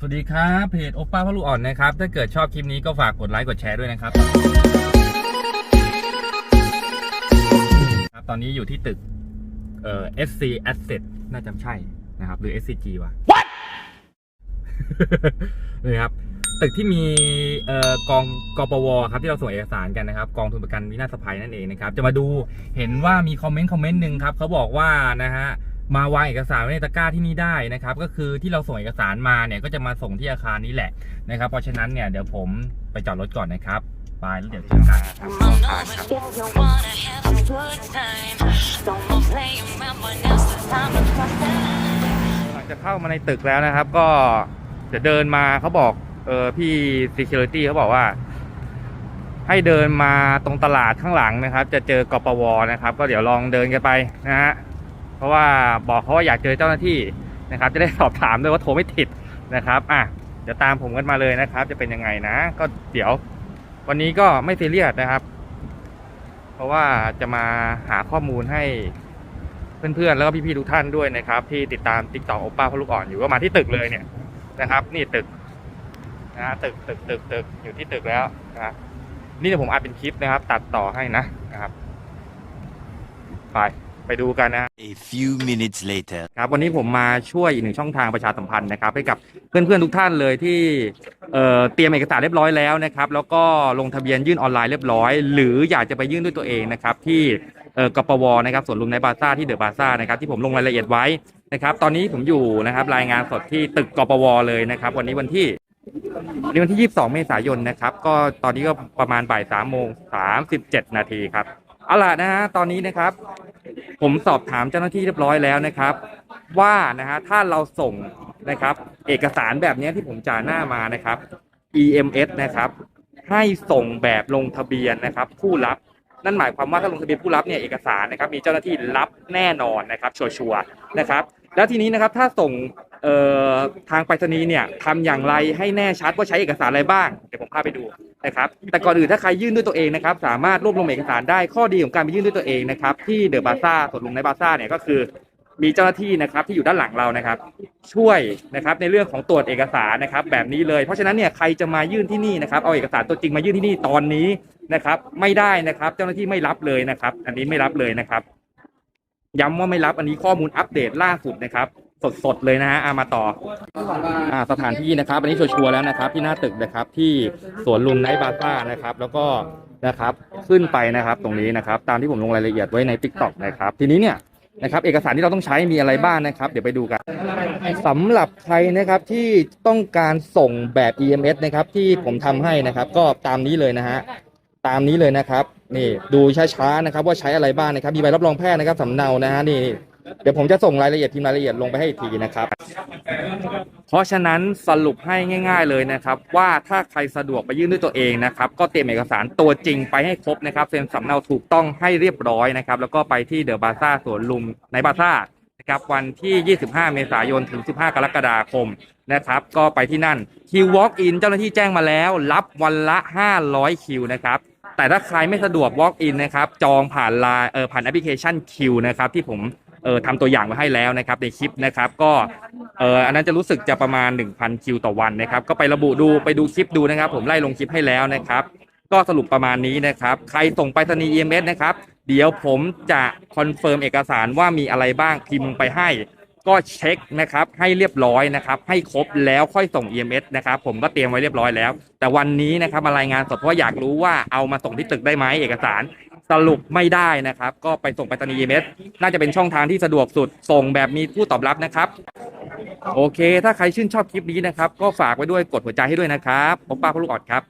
สวัสดีครับเพจโอป้าพะลูอ่อนนะครับ ถ้าเกิดชอบคลิปนี้ก็ฝากกดไลค์กดแชร์ด้วยนะครับครับ ตอนนี้อยู่ที่ตึกเอ่อ SC Asset น่าจะใช่นะครับ หรือ SCG วะ What นี่ครับ ตึกที่มีเอ่อกองกปวครับที่เราส่งเอกสารกันนะครับ กองทุนประกันวินาศภัยนั่นเองนะครับ จะมาดูเห็นว่ามีคอมเมนต์คอมเมนต์หนึ่งครับเขาบอกว่านะฮะ มาวางเอกสารไว้ในตะกร้าที่นี่ได้นะครับ ก็คือที่เราส่งเอกสารมาเนี่ยก็จะมาส่งที่อาคารนี้แหละนะครับ เพราะฉะนั้นเนี่ยเดี๋ยวผมไปจอดรถก่อนนะครับไปแล้วเดี๋ยวเจอกันครับหลังจากเข้ามาในตึกแล้วนะครับ ก็จะเดินมาเขาบอกเออพี่ security เขาบอกว่า ให้เดินมาตรงตลาดข้างหลังนะครับ จะเจอกปวนะครับ ก็เดี๋ยวลองเดินกันไปนะฮะ เพราะว่าบอกเขาว่าอยากเจอเจ้าหน้าที่นะครับ จะได้สอบถามด้วยว่าโทรไม่ติดนะครับอะเดี๋ยวตามผมกันมาเลยนะครับ จะเป็นยังไงนะ ก็เดี๋ยว วันนี้ก็ไม่ซีเรียสนะครับ เพราะว่าจะมาหาข้อมูลให้เพื่อนๆแล้วก็พี่ๆทุกท่านด้วยนะครับ ที่ติดตามติ๊กต็อกโอป้าพลูกอ่อนอยู่ก็มาที่ตึกเลยเนี่ยนะครับ นี่ตึกนะฮะตึกตึกตึกตึกอยู่ที่ตึกแล้วนะครับนี่เดี๋ยวผมอัดเป็นคลิปนะครับ ตัดต่อให้นะนะครับ ไป ไปดูกันนะ A few minutes later. ครับวันนี้ผมมาช่วยอีกหนึ่งช่องทางประชาสัมพันธ์นะครับให้กับเพื่อนๆทุกท่านเลยที่เอ่อเตรียมเอกสารเรียบร้อยแล้วนะครับแล้วก็ลงทะเบียนยื่นออนไลน์เรียบร้อย หรืออยากจะไปยื่นด้วยตัวเองนะครับที่เอ่อกปวนะครับสวนลุมในบาซ่าที่เดอะบาซ่านะครับที่ผมลงรายละเอียดไว้นะครับตอนนี้ผมอยู่นะครับรายงานสดที่ตึกกปวเลยนะครับวันนี้วันที่วันนี้วันที่ 22 เมษายนนะครับก็ตอนนี้ก็ประมาณบ่าย3โมง37 นาทีครับเอาล่ะนะฮะตอนนี้นะครับ ผมสอบถามเจ้าหน้าที่เรียบร้อยแล้วนะครับ ว่านะฮะถ้าเราส่งนะครับ เอกสารแบบนี้ที่ผมจ่าหน้ามานะครับ EMS นะครับ ให้ส่งแบบลงทะเบียนนะครับ ผู้รับนั่นหมายความว่าถ้าลงทะเบียนผู้รับเนี่ยเอกสารนะครับ มีเจ้าหน้าที่รับแน่นอนนะครับชัวร์ๆนะครับ แล้วทีนี้นะครับถ้าส่งเอ่อทางไปรษณีย์เนี่ยทำอย่างไรให้แน่ชัดว่าใช้เอกสารอะไรบ้าง เดี๋ยวผมพาไปดู นะครับแต่ก่อนอื่นถ้าใครยื่นด้วยตัวเองนะครับสามารถรวบรวมเอกสารได้ข้อดีของการไปยื่นด้วยตัวเองนะครับที่เดอะบาซ่าสวนลุมในบาซ่าเนี่ยก็คือมีเจ้าหน้าที่นะครับที่อยู่ด้านหลังเรานะครับ ช่วยนะครับในเรื่องของตรวจเอกสารนะครับ แบบนี้เลยเพราะฉะนั้นเนี่ยใครจะมายื่นที่นี่นะครับเอาเอกสารตัวจริงมายื่นที่นี่ตอนนี้นะครับไม่ได้นะครับ เจ้าหน้าที่ไม่รับเลยนะครับ อันนี้ไม่รับเลยนะครับ ย้ำว่าไม่รับอันนี้ข้อมูลอัปเดตล่าสุดนะครับ สดๆเลยนะฮะอะมาต่ออ่าสถานที่นะครับอันนี้ชัวร์ๆแล้วนะครับ ที่หน้าตึกนะครับ ที่สวนลุมไนท์บาซ่านะครับ แล้วก็นะครับขึ้นไปนะครับตรงนี้นะครับ ตามที่ผมลงรายละเอียดไว้ใน t ิ k t o k นะครับ ทีนี้เนี่ยนะครับเอกสารที่เราต้องใช้มีอะไรบ้างนะครับ เดี๋ยวไปดูกันสำหรับใครนะครับที่ต้องการส่งแบบ EMS นะครับที่ผมทำให้นะครับ ก็ตามนี้เลยนะฮะตามนี้เลยนะครับนี่ดูช้าๆนะครับ ว่าใช้อะไรบ้างนะครับ มีใบรับรองแพทย์นะครับสำเนานะฮะนี่ เดี๋ยวผมจะส่งรายละเอียดพิมรายละเอียดลงไปให้อีกทีนะครับ เพราะฉะนั้นสรุปให้ง่าย ๆเลยนะครับ ว่าถ้าใครสะดวกไปยื่นด้วยตัวเองนะครับ ก็เตรียมเอกสารตัวจริงไปให้ครบนะครับเซ็นสำเนาถูกต้องให้เรียบร้อยนะครับ แล้วก็ไปที่เดอะบาซ่าสวนลุมในบาซ่านะครับวันที่ 25 เมษายนถึง 15 กรกฎาคมนะครับ ก็ไปที่นั่นคิว walk in เจ้าหน้าที่แจ้งมาแล้ว รับวันละ 500 คิวนะครับแต่ถ้าใครไม่สะดวก walk in นะครับ จองผ่านไลน์เออผ่านแอปพลิเคชันคิวนะครับ ที่ผม เออทำตัวอย่างไว้ให้แล้วนะครับในคลิปนะครับก็เอออันนั้นจะรู้สึกจะประมาณ 1,000 คิวต่อวันนะครับก็ไประบุดูไปดูคลิปดูนะครับ ผมไล่ลงคลิปให้แล้วนะครับ ก็สรุปประมาณนี้นะครับใครส่งไปรษณีย์ EMS นะครับเดี๋ยวผมจะคอนเฟิร์มเอกสารว่ามีอะไรบ้างพิมพ์ไปให้ ก็เช็คนะครับให้เรียบร้อยนะครับให้ครบแล้วค่อยส่ง EMS นะครับผมก็เตรียมไว้เรียบร้อยแล้ว แต่วันนี้นะครับมารายงานสดเพราะอยากรู้ว่าเอามาส่งที่ตึกได้ไหมเอกสาร สรุปไม่ได้นะครับ ก็ไปส่งไปรษณีย์ EMS น่าจะเป็นช่องทางที่สะดวกสุดส่งแบบมีผู้ตอบรับนะครับ โอเค ถ้าใครชื่นชอบคลิปนี้นะครับ ก็ฝากไว้ด้วยกดหัวใจให้ด้วยนะครับผมป้าพลูกออดครับ